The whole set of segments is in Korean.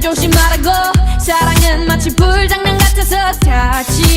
조심하라고. 사랑은 마치 불장난 같아서 다치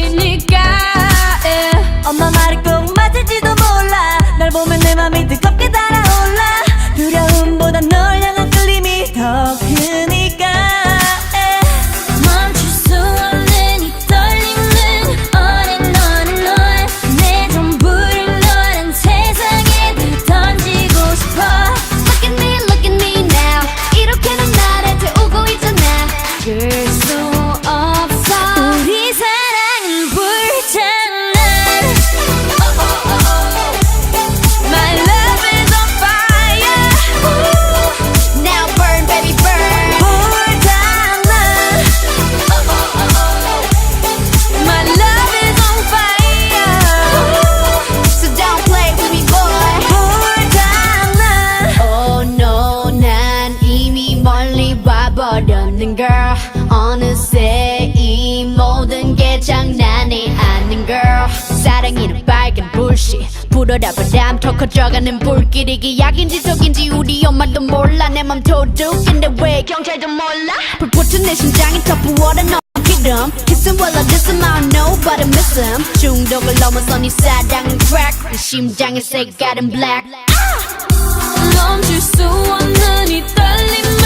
불씨. 불어라 바람 더 커져가는 불길 이게 약인지 독인지 우리 엄마도 몰라. 내 맘 도둑인데 왜 경찰도 몰라? 불붙은 내 심장이 더 부어라 너 기름. Kissing while I diss him I don't know but I miss him 중독을 넘어서 네 사랑은 crack 내 심장의 색깔은 black. 멈출 수 없는 이 on